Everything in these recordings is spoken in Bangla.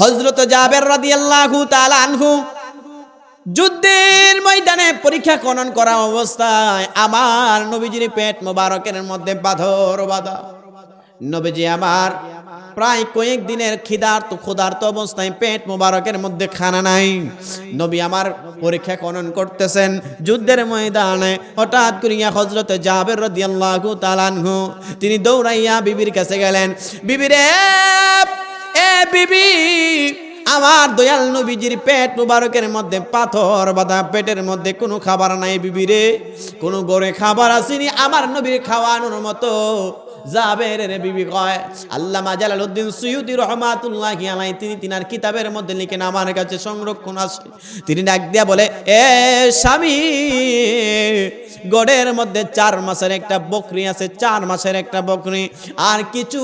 হজরত জাবের রাদিয়াল্লাহু তাআলা আনহু যুদ্ধের ময়দানে পরীক্ষা খনন করা অবস্থায় আমার নবীজির পেট মোবারকের মধ্যে পাথর বাঁধা। নবীজি আমার প্রায় কয়েক দিনের খিদার্ত ক্ষুধার্ত অবস্থায় পেট মোবারকের মধ্যে খানা নাই। নবী আমার পরীক্ষা খনন করতেছেন যুদ্ধের ময়দানে। হঠাৎ করিয়া হজরতে জাবের রাদিয়াল্লাহু তাআলা আনহু তিনি দৌড়াইয়া বিবির কাছে গেলেন বিবিরে বিবি, আমার দয়াল নবীজির পেট মুবারকের মধ্যে পাথর বাঁধা, পেটের মধ্যে কোনো খাবার নাই বিবি রে, কোনো গড়ে খাবার আসেনি। আমার নবীর খাওয়ানোর মতো জাবের রে বিবি কয়, আল্লামা জালালউদ্দিন সুয়ুতি রহমাতুল্লাহি আলাই তিনি তিনার কিতাবের মধ্যে লিখেন আমার কাছে সংরক্ষণ আছে। তিনি ডাক দিয়া বলে, এ স্বামী, গড়ের মধ্যে চার মাসের একটা বকরি আছে, চার মাসের একটা বকরি, আর কিছু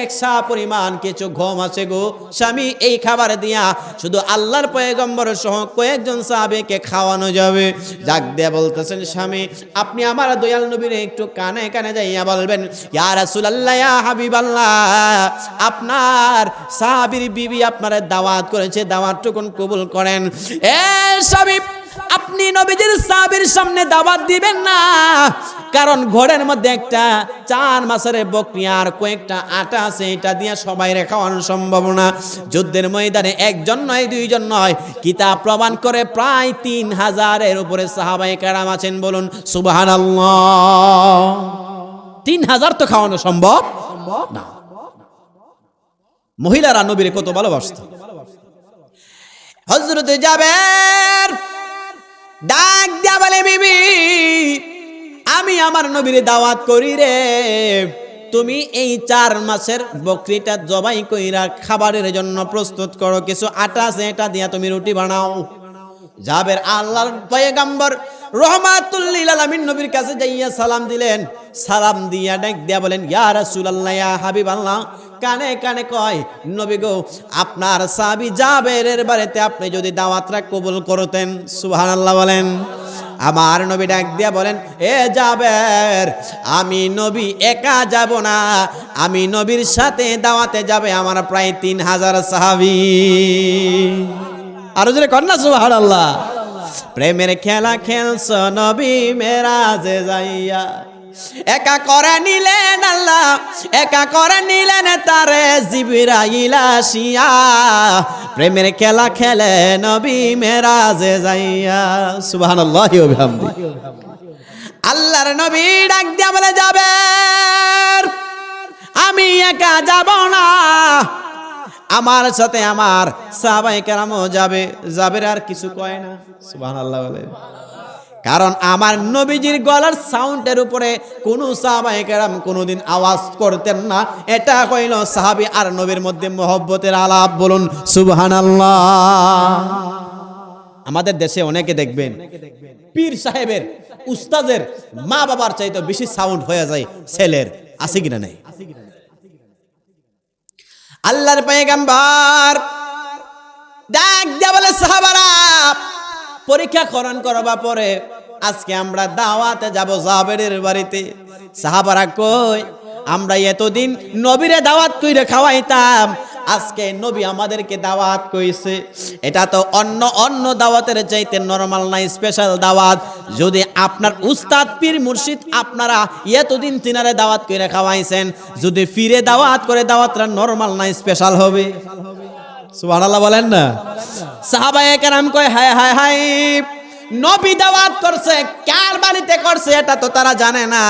একসা পরিমাণ কিছু ঘম আছে গো। স্বামী, এই খাবার দিয়া শুধু আল্লাহর পয়গম্বর সহ কয়েকজন সাহাবেকে খাওয়ানো যাবে। যাক দিয়া বলতেছেন, স্বামী, আপনি আমার দয়াল নবীর একটু কানে কানে যাইয়া বলবেন, ইয়া রাসূলুল্লাহ, ইয়া হাবিবাল্লাহ, আপনার সাহাবীর বিবি আপনার দাওয়াত করেছে, দাওয়াতটুকুন কবুল করেন। এ স্বামী আপনি নবীজির সাহাবীর সামনে দাওয়াত দিবেন না, কারণ ঘরের মধ্যে একটা চার মাসের বকরি আর কয়েকটা আটা আছে, এটা দিয়ে সবাই খাওয়ানো সম্ভব না। যুদ্ধের ময়দানে একজন নয়, দুইজন নয়, কিতাব প্রমাণ করে প্রায় তিন হাজারের উপরে সাহাবাই কারাম আছেন, বলুন সুবাহান তিন হাজার তো খাওয়ানো সম্ভব? না। মহিলারা নবীরে কত ভালোবাসত। হজরত যাবের ডাক দিয়া বলে, বিবি, আমি আমার নবীর দাওয়াত করি রে। তুমি এই চার মাসের বকরিটা জবাই কইরা খাবারের জন্য প্রস্তুত করো। কিছু আটা আছে, এটা দিয়া তুমি রুটি বানাও। জাবের আল্লাহর পয়গাম্বর রহমাতুল্লিল আলামিন নবীর কাছে যাইয়া সালাম দিলেন। সালাম দিয়া ডাক দিয়া বলেন, ইয়া রাসূলুল্লাহ, ইয়া হাবিবাল্লাহ। কানে কানে কয়, নবী গো, আপনার সাহাবী জাবেরের বাড়িতে আপনি যদি দাওয়াতটা কবুল করতেন। সুবহানাল্লাহ বলেন। আমার নবী ডাক দিয়া বলেন, এ যাবের আমি নবী একা যাব না। আমি নবীর সাথে দাওয়াতে যাবে আমার প্রায় তিন হাজার সাহাবি। আরও জোরে কন্যা সুবহানাল্লাহ। প্রেমের খেলা খেলছ নবী, মেরাজে যাইয়া। একা করে নিলেন আল্লাহ, একা করে নিলেন তারে জিবিরাইলা শিয়া প্রেমের খেলা খেলে নবী, মেরাজে যাইয়া। সুবহানাল্লাহি ওয়া বিহামদি আল্লাহর নবী ডাক দিয়া বলে যাবে আমি একা যাব না। আমার সাথে আমার সাহাবাই কেরামও যাবে যাবে আর কিছু কয় না। সুবহানাল্লাহ বলে কারণ আমার নবীজির গলার সাউন্ডের উপরে কোনো সাহাবাই কেরাম কোনোদিন আওয়াজ করতেন না। এটা কইল সাহাবি আর নবীর মধ্যে মহব্বতের আলাপ। বলুন, সুবহানাল্লাহ। আমাদের দেশে অনেকে দেখবেন, পীর সাহেবের উস্তাদের মা বাবার চাইতে বেশি সাউন্ড হয়ে যায় ছেলের। আছে কিনা নেই? আল্লাহর পেগাম্বার দেখ পরীক্ষা করণ করবা পরে, আজকে আমরা দাওয়াতে যাব জাবেরের বাড়িতে। সাহাবারা কই, আমরা এতদিন নবীরে দাওয়াত কইরে খাওয়াইতাম আজকে নবী আমাদেরকে দাওয়াত কইছে এটা তো অন্য অন্য দাওয়াতের চাইতে নরমাল নাই স্পেশাল দাওয়াত। যদি আপনার উস্তাদ পীর মুর্শিদ আপনারা এতদিন তিনারে দাওয়াত করে খাওয়াইছেন, যদি ফিরে দাওয়াত করে, দাওয়াতটা নরমাল নাই স্পেশাল হবে। সুবহানাল্লাহ বলেন না? সাহাবায়ে কেরাম কয়, হায় হায় হায়, নবী দাওয়াত করছে, কার বাড়িতে করছে, এটা তো তারা জানে না।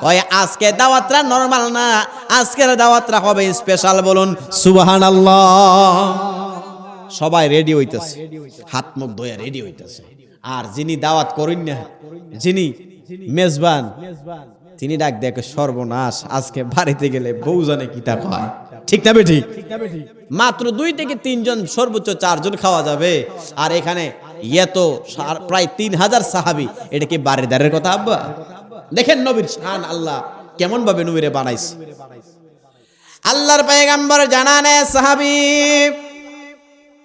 কয়, আজকে দাওয়াতরা নরমাল না, আজকের দাওয়াতরা হবে স্পেশাল বলুন, সুবহানাল্লাহ। সবাই রেডি হইতেছে। হাত মুখ ধোয়া রেডি হইতেছে। আর যিনি দাওয়াত করেন না, যিনি মেজবান, তিনি ডাক দেখে সর্বনাশ, আজকে বাড়িতে গেলে বউ জানে কি তা খায় ঠিক না বেঠিক? মাত্র দুই থেকে তিনজন, সর্বোচ্চ চারজন খাওয়া যাবে। আর এখানে এত সার- প্রায় তিন হাজার সাহাবি, এটা কি বাড়িদারের কথা, আব্বা? দেখেন নবীর শান আল্লাহ কেমন ভাবে নবীরে বানাইছে। আল্লাহর পেগাম্বর জানানে, সাহাবি,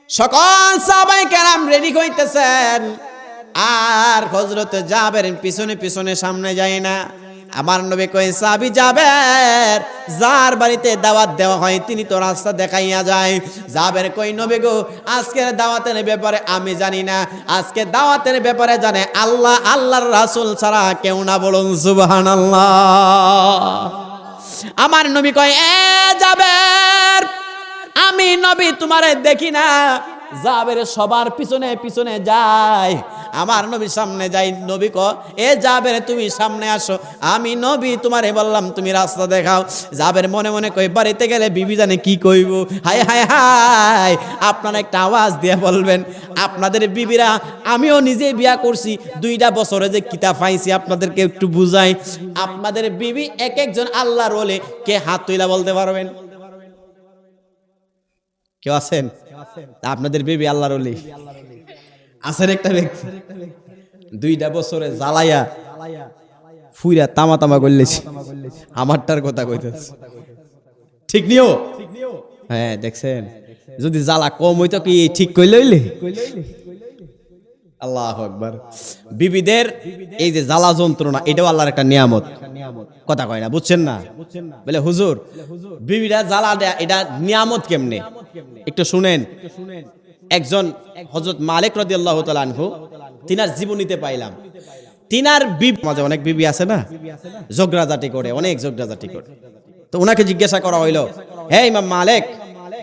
সকল সবাই কেরাম রেডি হইতেছেন আর হজরত জাবের পিছনে পিছনে সামনে যায় না। আমার নবী কই সাবি যাবের যার বাড়িতে দাওয়াত দেওয়া হয়, তিনি তো রাস্তা দেখাইয়া যায়। যাবের কই নবী গো, আজকের দাওয়াতের ব্যাপারে আমি জানি না। আজকে দাওয়াতের ব্যাপারে জানে আল্লাহ, আল্লাহর রাসূল ছাড়া কেউ না বলুন, সুবহানাল্লাহ। আমার নবী কয়, এ যাবের আমি নবী তোমারে দেখি না। যাবের সবার পিছনে পিছনে যায় আমার নবীর সামনে যাই। নবী ক এ যাবের তুমি সামনে আসো। আমি নবী, তোমারে বললাম, তুমি রাস্তা দেখাও। যাবের মনে মনে কই বাড়িতে গেলে বিবি জানে কি কইব? হায় হায় হায়, আপনারা একটা আওয়াজ দিয়ে বলবেন, আপনাদের বিবিরা, আমিও নিজে বিয়া করছি। দুইটা বছরে যে কিতাব পাইছি, আপনাদেরকে একটু বুঝাই। আপনাদের বিবি এক একজন আল্লাহর রোলে কে হাত তুইলা বলতে পারবেন? কেউ আছেন? আপনাদের বেবি আল্লাহর অলি আছেন একটা ব্যক্তি। দুইটা বছরে জ্বালাইয়া ফুইরা তামা তামা করলেছি। আমারটার কথা কইতেছে। ঠিক নিও? হ্যাঁ দেখছেন? যদি জ্বালা কম হইতো কি ঠিক কইলে হইলে? আল্লাহ আকবার। বিবিদের এই যে জ্বালা যন্ত্রণা, এটাও আল্লাহর একটা নিয়ামত। কথা কয় না, বুঝছেন না? বলে, হুজুর, বিবিরা জ্বালা দেয়া, এটা নিয়ামত কেমনে? একটু শুনেন। একজন হজরত মালিক রদি আল্লাহ আনহু, তিনার জীবনীতে পাইলাম। তিনার বিবি মাঝে অনেক বিবি আছে না? জগরাজাটি করে, অনেক জগরাজাটি করে। তো ওনাকে জিজ্ঞাসা করা হইল, হে ইমাম মালিক,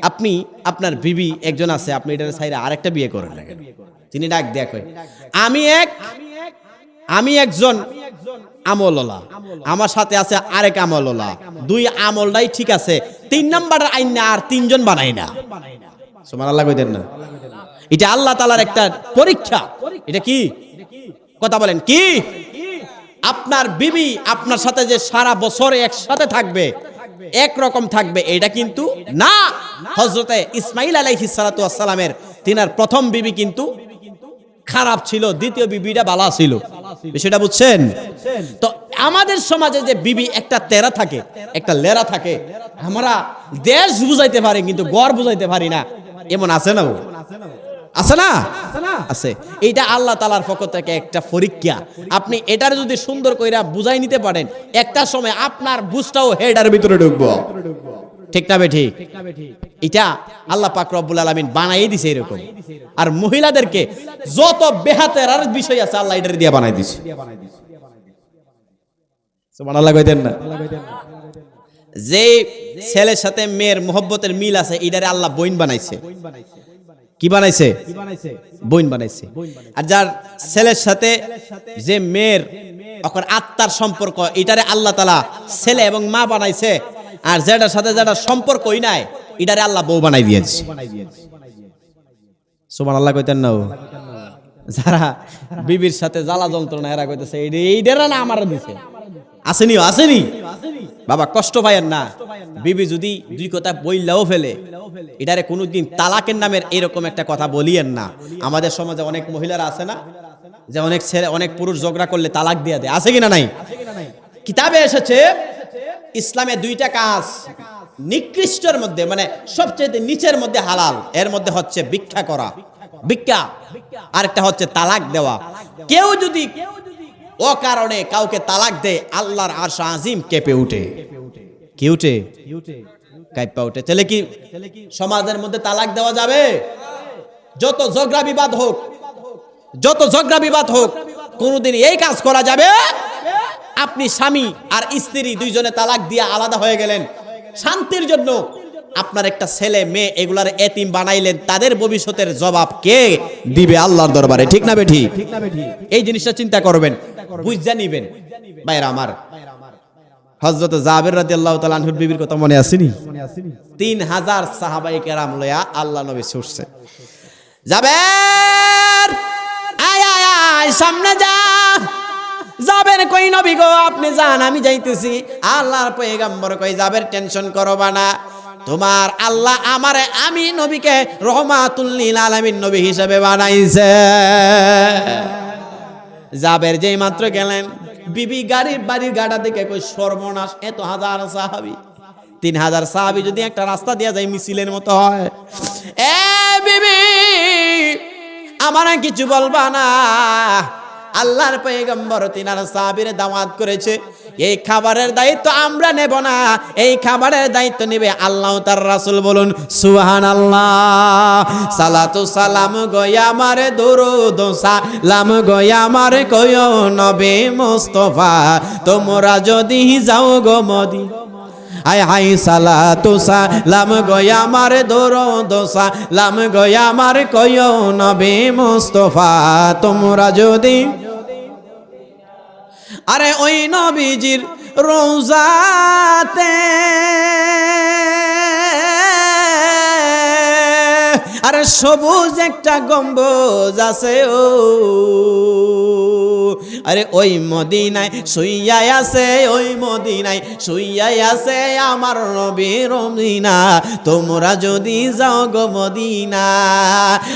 আপনি, আপনার বিবি একজন আছে, আপনি এটার সাইডে আরেকটা বিয়ে করেন তিনি ডাক কই আমি এক, আমি একজন আমললা আমার সাথে আছে আরেক আমললা দুই আমলটাই ঠিক আছে তিন নাম্বার আইন না আর তিনজন বানাই না। সুমান আল্লাহ কইতেন না। এটা আল্লাহ তালার একটা পরীক্ষা। এটা কি? কথা বলেন, কি? আপনার বিবি আপনার সাথে যে সারা বছর একসাথে থাকবে, এক রকম থাকবে, এটা কিন্তু না। হজরতে ইসমাইল আলাইহিস সালাতু ওয়াসসালামের তিনার প্রথম বিবি কিন্তু খারাপ ছিল, দ্বিতীয় বিবিটা বালা ছিল। বিষয়টা বুঝছেন? তো আমাদের সমাজে যে বিবি, একটা তেরা থাকে, একটা লেরা থাকে, আমরা দেশ বুঝাইতে পারি, কিন্তু গড় বুঝাইতে পারি না। এমন আছে না? আছে না? আছে। এইটা আল্লাহ তালার পক্ষ থেকে একটা পরীক্ষা। আপনি এটার যদি সুন্দর কইরা বুঝাই নিতে পারেন, একটা সময় আপনার বুঝটাও হেডার ভিতরে ঢুকবো। ঠিক না বেঠিক এটা আল্লাহ পাক রব্বুল আলামিন বানাই দিছে এরকম। আর মহিলাদেরকে যত বেহাতের আর বিষয় আছে আল্লাহ এটার দিয়ে বানাই দিছে। সুবহানাল্লাহ কইতেন না? যে ছেলের সাথে মেয়ের মোহব্বতের মিল আছে, এটারে আল্লাহ বইন বানাইছে। কি বানাইছে? বইন বানাইছে। আর যার ছেলের সাথে যে মেয়ের আত্মার সম্পর্ক, এটারে আল্লাহ তালা ছেলে এবং মা বানাইছে আর যেটার সাথে যেটা সম্পর্কই নাই, এটারে আল্লাহ বউ বানাই দিয়েছে। সুমান আল্লাহ কইতেন না যারা বিবির সাথে জ্বালা যন্ত্রণা, এরা কইতেছে এইটারা না আমার দিছে। আসেনি আসেনি? বাবা, কষ্ট পাইয়েন না। বিবি যদি দুই কথা বইলাও ফেলে, এটারে কোনোদিন তালাকের নামের এরকম একটা কথা বলিয়েন না। আমাদের সমাজে অনেক মহিলারা আছে না, যে অনেক ছেলে, অনেক পুরুষ ঝগড়া করলে তালাক দিয়ে দেয়। আছে কিনা নাই? কিতাবে এসেছে ইসলামে দুইটা কাজ। নিকৃষ্টর মধ্যে মানে সবচেয়ে নিচের মধ্যে হালাল, এর মধ্যে হচ্ছে ভিক্ষা করা। ভিক্ষা। আরেকটা হচ্ছে তালাক দেওয়া। কেউ যদি ও কারণে কাউকে তালাক দেয়, আল্লাহর আরশ আজিম কেঁপে উঠে। কি উঠে? কাইপা উঠে। তাহলে কি সমাজের মধ্যে তালাক দেওয়া যাবে? যত ঝগড়া বিবাদ হোক, যত ঝগড়া বিবাদ হোক, কোনোদিন এই কাজ করা যাবে আপনি স্বামী আর স্ত্রী দুইজনে তালাক দিয়ে আলাদা হয়ে গেলেন। শান্তির জন্য আপনার একটা ছেলে, মেয়ে এগুলার এতিম বানাইলেন, তাদের ভবিষ্যতের জবাব কে দিবে আল্লাহর দরবারে? ঠিক না বেঠি? এই জিনিসটা চিন্তা করবেন, বুঝা নিবেন। বাইরে আমার হজরত জাবের রাজি আল্লাহ তালাহুর বিবির কথা মনে আসেনি? তিন হাজার সাহাবাই কেরাম লয়া আল্লাহ নবী ছুটছে। যাবের আয় আয় আয়, সামনে যা। যাবেন কই নবী গো? আপনি যান, আমি যাইতেছি। আল্লাহর পয়গাম্বর কই যাবের টেনশন করবা না। তোমার আল্লাহ আমারে, আমি নবীকে রহমাতুল্লিল আলামিন নবী হিসেবে বানাইছে। যাবের যেই মাত্র গেলেন, বিবি গাড়ির বাড়ির গাড়া দেখে কই, সর্বনাশ, এত হাজার সাহাবি। তিন হাজার সাহাবি যদি একটা রাস্তা দেওয়া যায়, মিছিলের মতো হয়। এ বিবি, আমার কিছু বলবা না। আল্লাহর পয়গম্বর তিনার সাহাবীর দাওয়াত করেছে। এই খাবারের দায়িত্ব আমরা নেব না। এই খাবারের দায়িত্ব নেবে আল্লাহ তার রাসুল বলুন, সুবহানাল্লাহ। সালাতু সালাম গয়া মারে দুরুদ, সালাম গয়া মারে কয়ো নবী মুস্তাফা। তোমরা যদি যাও গো মদি হাই হাই সালা তুসা, লাম গয়া মার দোরো দোসা, লাম গয়া মার কয়ো নবী মুস্তফা, তোমরা যদি আরে ওই নবীজির রোজাতে আরে সবুজ একটা গম্বুজ আছে, ও। আরে ওই মদিনায় শুইয়াই আছে, ওই মদিনায় শুইয়াই আছে আমার নবী রমিনা তোমরা যদি যাও গো মদিনা,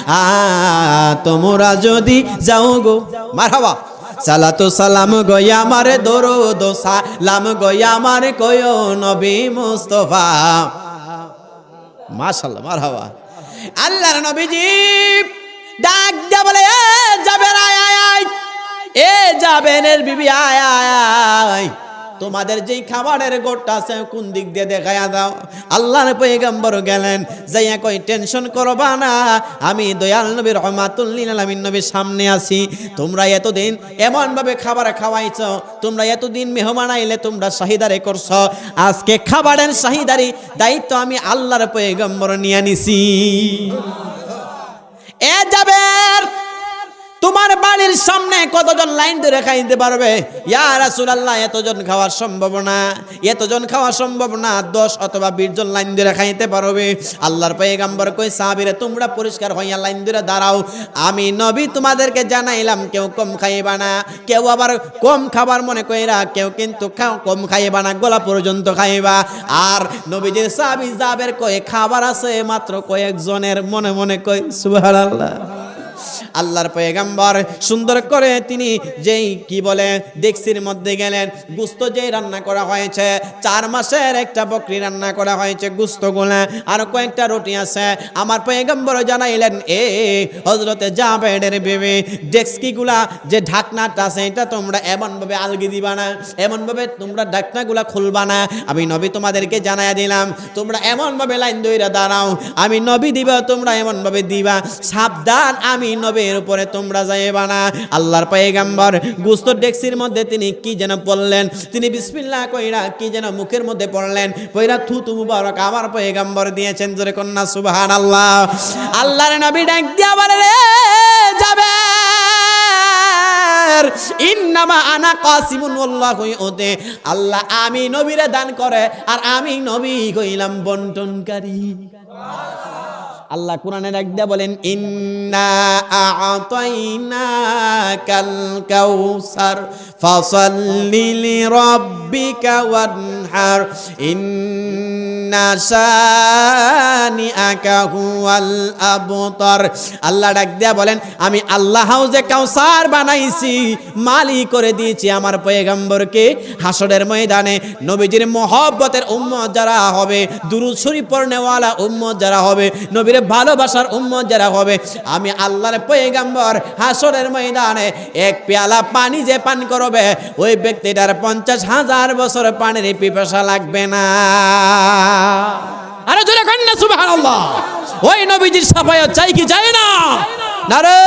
আ, তোমরা যদি যাও গো। মার মারহাবা। সালাতু সালাম গয়া মারে দরো দোসা লাম গয়া মারে কয়ো নবী মুস্তফা। মাশাল্লাহ, মারহাবা। আল্লাহর নবীজি ডাক দিয়া বলে, এ যাবেন আয় আয় আয়। এ যাবেনের বিবি, আয় আয় আয়। তোমাদের যেই খাবারের গোটটা আছে কোন দিক দিয়ে দেখায়া দাও। আল্লাহর পয়গম্বর গেলেন, যাইয়া কই টেনশন করবা না, আমি দয়াল নবী রহমাতুল্লিল আলামিন নবীর সামনে আছি। তোমরা এতদিন এমন ভাবে খাবার খাওয়াইছ, তোমরা এতদিন মেহমান আইলে তোমরা শাহিদারে করছ। আজকে খাবারের শাহিদারি দায়িত্ব আমি আল্লাহর পয়গম্বর নিয়ে নিছি। এ যাবের তোমার বাড়ির সামনে কতজন লাইন ধরে খাইতে পারবে? ইয়া রাসূলুল্লাহ, এতজন খাওয়ার সম্ভব না। এতজন খাওয়া সম্ভব না, দশ অথবা বিশ জন লাইন ধরে খাইতে পারবে। আল্লাহর পয়গাম্বর কই সাহাবীরে তোমরা পরিষ্কার হইয়া লাইন ধরে দাঁড়াও। আমি নবী তোমাদেরকে জানাইলাম, কেউ কম খাইবা না। কেউ আবার কম খাবার মনে কইরা, কেউ কিন্তু কম খাইবা না, গলা পর্যন্ত খাইবা। আর নবীজির সাহাবী যাবের কয়ে, খাবার আছে মাত্র কয়েকজনের মনে মনে কই সুবহানাল্লাহ। আল্লাহর পয়গাম্বর সুন্দর করে তিনি যেই, কি বলে, ডেক্সির মধ্যে গেলেন, গুস্ত যেই রান্না করা হয়েছে, চার মাসের একটা বকরি রান্না করা হয়েছে গুস্তগুলা আর কয়েকটা রুটি আছে। আমার পয়গাম্বর জানাইলেন, এ হজরতে জাবেদের বেবে ডেক্সকিগুলা যে ঢাকনাটা আছে, এটা তোমরা এমনভাবে আলগি দিবা না, এমনভাবে তোমরা ঢাকনাগুলা খুলবা না। আমি নবী তোমাদেরকে জানাইয়া দিলাম, তোমরা এমনভাবে লাইন দইরা দাঁড়াও, আমি নবী দিবা, তোমরা এমনভাবে দিবা। সাবধান, আমি নবীর উপরে তোমরা যাইবা না। আল্লাহর পয়গাম্বর গুস্ত ডেক্সির মধ্যে তিনি কি যেন বললেন তিনি বিসমিল্লাহ কইরা কি যেন মুখের মধ্যে পড়লেন, কইরা থু তু মুবারক আমার পয়গাম্বর দিয়েছেন জোরে কন্যা, সুবহানাল্লাহ। আল্লাহর নবী ডাক দিয়া বলে রে যাবে আল্লাহু আল্লাহ, আমি নবীরে দান করে, আর আমি নবী কইলাম বন্টনকারী। আল্লাহ কোরআনে একদা বলেন ইন্না আ'তাইনা কাল কাউসার ফাসাল্লি লিরাব্বিকা আবতার আল্লাহ ডাক দিয়া বলেন, আমি আল্লাহ হাউজে কাউসার বানাইছি, মালি করে দিয়েছি আমার পয়গম্বরকে। হাসরের ময়দানে নবীজির মহব্বতের উম্মত যারা হবে, দুরুদ শরীফ পড়নেওয়ালা যারা হবে, নবীর ভালোবাসার উম্মত যারা হবে, আমি আল্লাহর পয়গম্বর হাসরের ময়দানে এক পেয়ালা পানি যে পান করবে, ওই ব্যক্তিটার পঞ্চাশ হাজার বছর পানির পিপাসা লাগবে না। আরে জোরে কন্যা সুবহানাল্লাহ। ওই নবীজির সাফায়াত চাই কি যায় না? নারে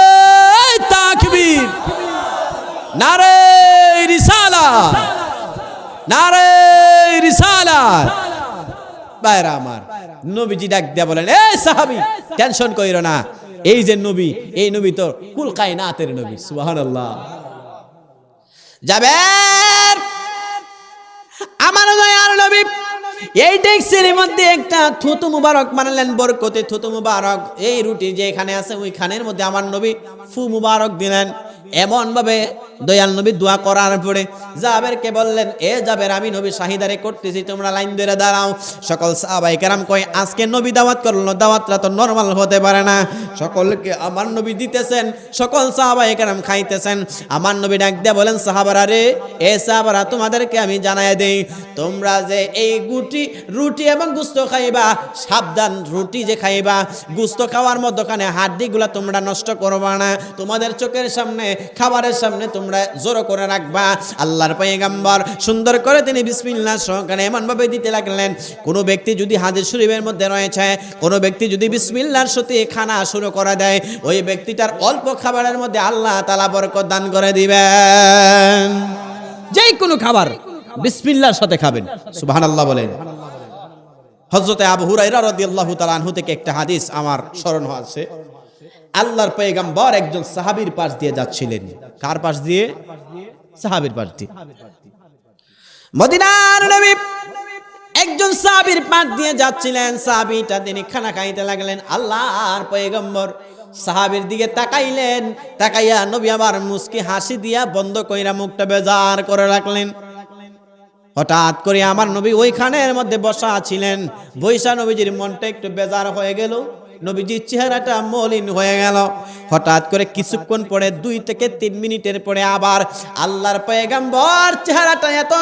তাকবীর। নারে রিসালা। নারে রিসালা। বাইরা আমার, নবীজি ডাক দিয়া বলেন, এ সাহাবি, টেনশন কইরো না। এই যে নবী, এই নবী তো কুল কায়নাতের নবী, সুবহানাল্লাহ। যাবে আমার দয়ার নবী। এই ট্যাক্সির মধ্যে একটা থুতু মুবারক মানালেন বরকতে থুতু মুবারক। এই রুটি যে এখানে আছে ওইখানের মধ্যে আমার নবী ফু মুবারক দিলেন। এমন ভাবে দয়াল নবী দোয়া করার পরে জাবেরকে বললেন, এ জাবের, আমি নবী শাহিদারে করতেছি, তোমরা লাইন ধরে দাঁড়াও। সকল সাহাবাই কেরাম কয়, আজকে নবী দাওয়াত করল, দাওয়াতটা তো নর্মাল হতে পারে না। সকলকে আমার নবী দিতেছেন, সকল সাহাবাই কেরাম খাইতেছেন। আমার নবী ডাক দিয়ে বলেন, সাহাবারা রে, এ সাহাবারা, তোমাদেরকে আমি জানাই দেই, তোমরা যে এই গুটি, রুটি এবং গুস্ত খাইবা, সাবধান রুটি যে খাইবা, গুস্ত খাওয়ার মধ্যখানে হাড্ডিগুলা তোমরা নষ্ট করবা না। তোমাদের চোখের সামনে খাবারের সামনে তোমরা জোরো করে রাখবা। আল্লাহর পয়গাম্বর সুন্দর করে তিনি বিসমিল্লাহ সহকারে এমনভাবে দিতে লাগলেন, কোনো ব্যক্তি যদি হাজির শরীফের মধ্যে রয়েছে, কোনো ব্যক্তি যদি বিসমিল্লাহর সাথে খানা শুরু করে দেয়, ওই ব্যক্তিটার অল্প খাবারের মধ্যে আল্লাহ তালা বরকত দান করে দিবেন। যেই কোনো খাবার বিসমিল্লাহর সাথে খাবেন, সুবহানাল্লাহ বলেন। হজরতে আবু হুরাইরা রাদিয়াল্লাহু তাআলা আনহু থেকে একটা হাদিস আমার স্মরণ আছে আল্লাহর পয়গাম্বর একজন সাহাবীর পাশ দিয়ে যাচ্ছিলেন। কার পাশ দিয়ে? সাহাবীর পাশ দিয়ে। মদিনার নবী একজন সাহাবির পাশ দিয়ে যাচ্ছিলেন। সাহাবীটা তিনি খানা খাইতে লাগলেন। আল্লাহর পয়গম্বর সাহাবীর দিকে তাকাইলেন। তাকাইয়া নবী আবার মুস্কি হাসি দিয়া বন্ধ কইরা মুখটা বেজার করে রাখলেন। হঠাৎ করে আমার নবী ওইখানের মধ্যে বসা ছিলেন। বৈশা নবীজির মনটা একটু বেজার হয়ে গেল। নবীজির চেহারাটা মলিন হয়ে গেল। হঠাৎ করে কিছুক্ষণ পরে দুই থেকে তিন মিনিটের পরে আবার আল্লাহর পয়গাম্বর চেহারাটা এত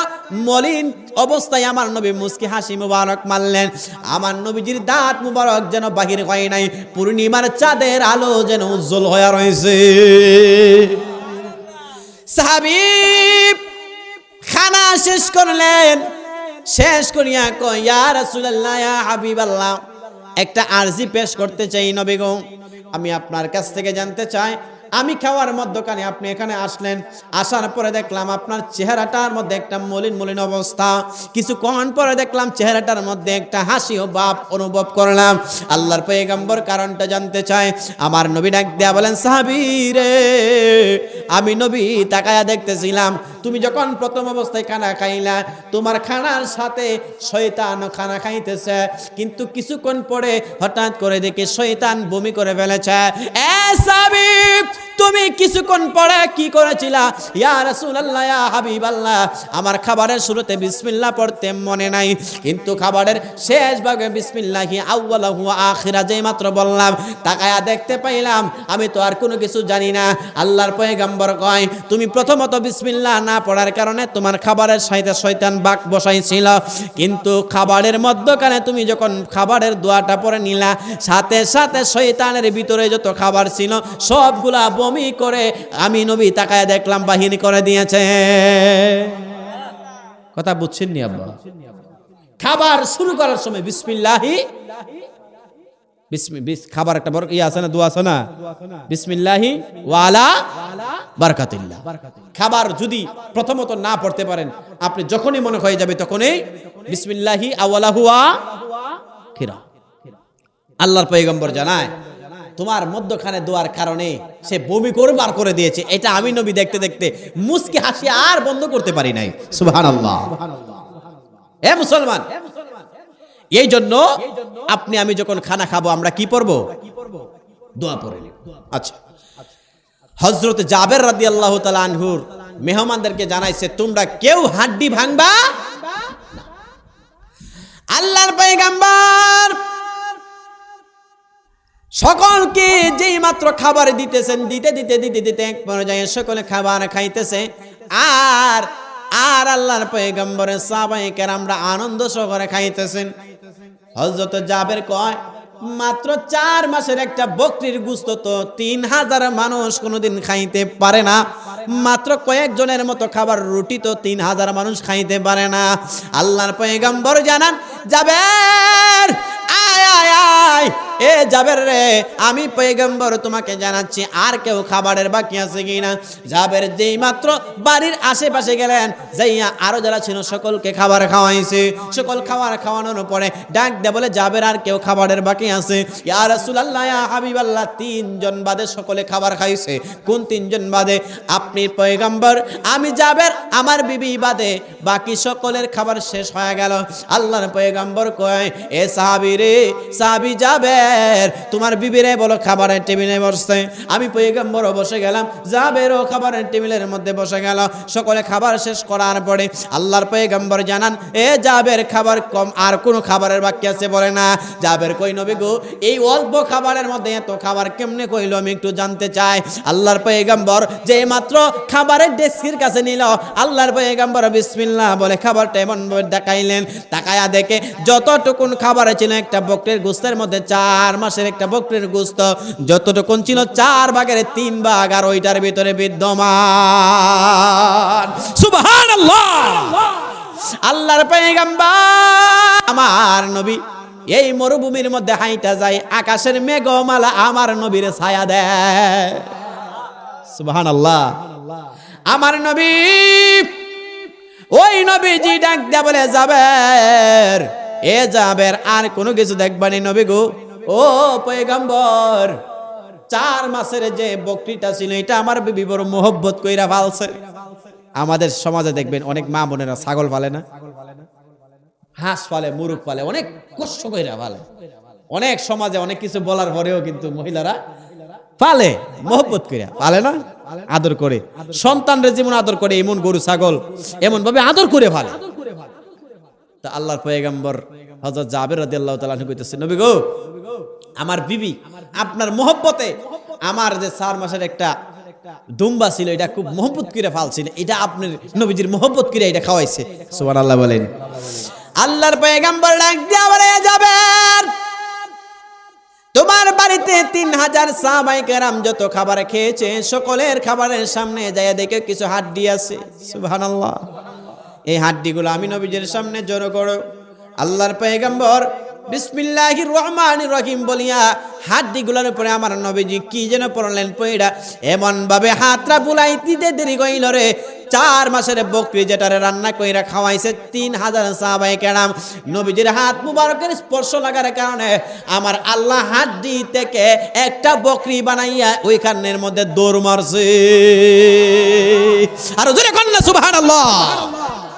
মলিন অবস্থায় আমার নবী মুস্কি হাসি মুবারক মারলেন। আমার নবীজির দাঁত মুবারক যেন বাহির হয় নাই, পূর্ণিমার চাঁদের আলো যেন উজ্জ্বল হয়ে রয়েছে। সাহাবী খানা শেষ করলেন। শেষ করিয়া কয় রাসূলুল্লাহ, ইয়া হাবিবাল্লাহ। একটা আর্জি পেশ করতে চাই নবীগ আমি আপনার কাছ থেকে জানতে চাই আমি খাওয়ার মধ্যখানে আপনি এখানে আসলেন, আসার পরে দেখলাম আপনার চেহারাটার মধ্যে একটা মলিন মলিন অবস্থা। কিছুক্ষণ পরে দেখলাম চেহারাটার মধ্যে একটা হাসি ও ভাব অনুভব করলাম। আল্লাহর পয়গম্বর কারণটা জানতে চাই আমার নবী ডাক দেয়া বলেন, সাহাবী রে, আমি নবী তাকায়া দেখতেছিলাম, তুমি যখন প্রথম অবস্থায় খানা খাইলা, তোমার খানার সাথে শয়তান খানা খাইতেছে, কিন্তু কিছুক্ষণ পরে হঠাৎ করে দেখে শয়তান বমি করে ফেলেছে। এ সাবিব তুমি কিছুক্ষণ পরে কি করেছিলা? ইয়া হাবিবাল্লাহ। আমার খাবারের শুরুতে বিসমিল্লাহ পড়তে মনে নাই, কিন্তু খাবারের শেষ ভাগে বিসমিল্লাহি আউয়ালাহু আখিরা যেই মাত্র বললাম, তাকায়া দেখতে পাইলাম, আমি তো আর কোনো কিছু জানি না। আল্লাহর পয়গাম্বর কয়, তুমি প্রথমত বিসমিল্লাহ না পড়ার কারণে তোমার খাবারের সাথে শয়তান বাক বসাইছিল। কিন্তু খাবারের মধ্যখানে তুমি যখন খাবারের দোয়াটা পরে নিলা, সাথে সাথে শয়তানের ভিতরে যত খাবার ছিল, সবগুলা বমি করে, আমি নবী তাকায় দেখলাম, বাহিনী করে দিয়েছে। কথা বুঝছেন নি আব্বা? খাবার শুরু করার সময় বিসমিল্লাহি খাবার একটা ইয়ে আছে না আছে না? বিসমিল্লাহি ওয়ালা খাবার যদি প্রথমত না পড়তে পারেন, আপনি যখনই মনে হয়ে যাবে তখনই বিসমিল্লাহি আওয়ালাহু ওয়া খিরা আল্লাহর পয়গম্বর জানায় তোমার মধ্যখানে দোয়ার কারণে সে বমি করে বার করে দিয়েছে। এটা আমি নবী দেখতে দেখতে মুস্কি হাসি আর বন্ধ করতে পারি নাই। সুবহানাল্লাহ। এ মুসলমান, এই জন্য আপনি, আমি যখন খানা খাব, আমরা কি পড়ব? দোয়া পড়ে আচ্ছা। হজরত জাবের রাদি আল্লাহ আনহুর মেহমানদেরকে জানাইছে, তোমরা কেউ হাড্ডি ভাঙবা। আল্লাহর পয়গাম্বার সকলকে যেই মাত্র খাবার দিতেছেন, দিতে দিতে দিতে দিতে এক পর্যায়ে সকলে খাবার খাইতেছে। আর আর আল্লাহর পয়গম্বরের সাহাবায়ে কেরামরা আনন্দ সহকারে খাইতেছেন। হযরত জাবের কয়, মাত্র চার মাসের একটা বকরির গুস্ত তো তিন হাজার মানুষ কোনোদিন খাইতে পারে না। মাত্র কয়েকজনের মতো খাবার রুটি তো তিন হাজার মানুষ খাইতে পারে না। আল্লাহর পয়গম্বর জানান যাবের আয় আয় আয় এ যাবের রে, আমি পয়গম্বর তোমাকে জানাচ্ছি, আর কেউ খাবারের বাকি আছে কিনা? যাবের যেই মাত্র বাড়ির আশেপাশে গেলেন, যাইয়া আরও যারা ছিল, সকলকে খাবার খাওয়াইছে। সকল খাবার খাওয়ানোর পরে ডাক দে বলে যাবের আর কেউ খাবারের বাকি আছে? ইয়া রাসূলুল্লাহ, ইয়া হাবিবাল্লাহ, তিনজন বাদে সকলে খাবার খাইছে। কোন তিনজন বাদে? আপনি পয়গম্বর, আমি যাবের আমার বিবি বাদে। বাকি সকলের খাবার শেষ হয়ে গেল। আল্লাহর পয়গম্বর কয়, এ সাহাবী রে, সাহাবী যাবের তোমার বিবিরে বলো খাবারের টেবিলে বসতে। আমি পয়গম্বর বসে গেলাম যাবেরও খাবারের টেবিলের মধ্যে বসে গেল। সকলে খাবার শেষ করার পরে আল্লাহর পয়গম্বর জানান, এ যাবের খাবার কম, আর কোনো খাবারের বাকি আছে? বলে, না যাবের কই নবী গো? এই অল্প খাবারের মধ্যে এত খাবার কেমনে কইলো? আমি একটু জানতে চাই। আল্লাহর পয়গম্বর যে মাত্র খাবারের ডেস্কির কাছে নিল, আল্লাহর পয়গাম্বর বিসমিল্লাহ বলে খাবারটা এমন দেখাইলেন। তাকায়া দেখে যতটুকুন খাবার ছিল একটা বকরির গোস্তের মধ্যে চার মাসের একটা বকরির গোস্ত, যতটুকুন ছিল চার ভাগের তিন ভাগ আর ওইটার ভিতরে বিদ্যমান। সুবহানাল্লাহ! আল্লাহর পয়গাম্বর, আমার নবী, এই মরুভূমির মধ্যে হাইটা যায়, আকাশের মেঘমালা আমার নবীর ছায়া দেয়। সুবহানাল্লাহ! আমার নবী, ওই নবীজি ডাক দেয়া বলে যাবের এ যাবের আর কোনো কিছু দেখবানি নবী গো। ও পয়গাম্বর, চার মাসের যে বকরিটা ছিল, এটা আমার বিবি বড় মোহব্বত কইরা ফালছে আমাদের সমাজে দেখবেন অনেক মা বোনেরা ছাগল পালে না। হাঁস পালে মুরুখ পালে, অনেক কষ্ট কইরা পালে। অনেক সমাজে অনেক কিছু বলার পরেও কিন্তু মহিলারা পালে, মোহব্বত কইরা। পালে না? আদর করে। সন্তানরে যেমন আদর করে, এমন গরু, ছাগল এমন ভাবে আদর করে ফালে তা আল্লাহর পয়গাম্বর হযরত জাবের রাদিয়াল্লাহু তাআলা কইতেছে, নবী গো, আমার বিবি, আপনার মোহব্বতে আমার যে চার মাসের একটা দুম্বা ছিল, এটা খুব মোহব্বত করে ফালছিল, এটা আপনার নবীজির মোহব্বত করে এটা খাওয়াইছে। সুবহানাল্লাহ বলেন। আল্লাহর পয়গাম্বর ডাক দিয়া বলে যাবেন তোমার বাড়িতে তিন হাজার সাহাবাই কেরাম যত খাবার খেয়েছে, সকলের খাবারের সামনে যায় দেখে কিছু হাড্ডি আছে। সুবহানাল্লাহ। এই হাড্ডিগুলো আমি নবীজির সামনে জড়ো করো। আল্লাহর পয়গাম্বর বিসমিল্লাহির রহমানির রহিম বলিয়া হাড্ডিগুলোর উপরে আমার নবীজি কি যেন পড়লেন পয়ডা এমন ভাবে হাতরা বুলাই দিতে দেরি কইল রে। চার মাসের বকরি যেটারে রান্না কইরা খাওয়াইছে তিন হাজার সাহাবাই কেরাম। নবীজির হাত মুবারকের স্পর্শ লাগার কারণে আমার আল্লাহ হাড্ডি থেকে একটা বকরি বানাইয়া ওইখানের মধ্যে দৌড় মারছে। আর জোরে কন্যা সুবহানাল্লাহ।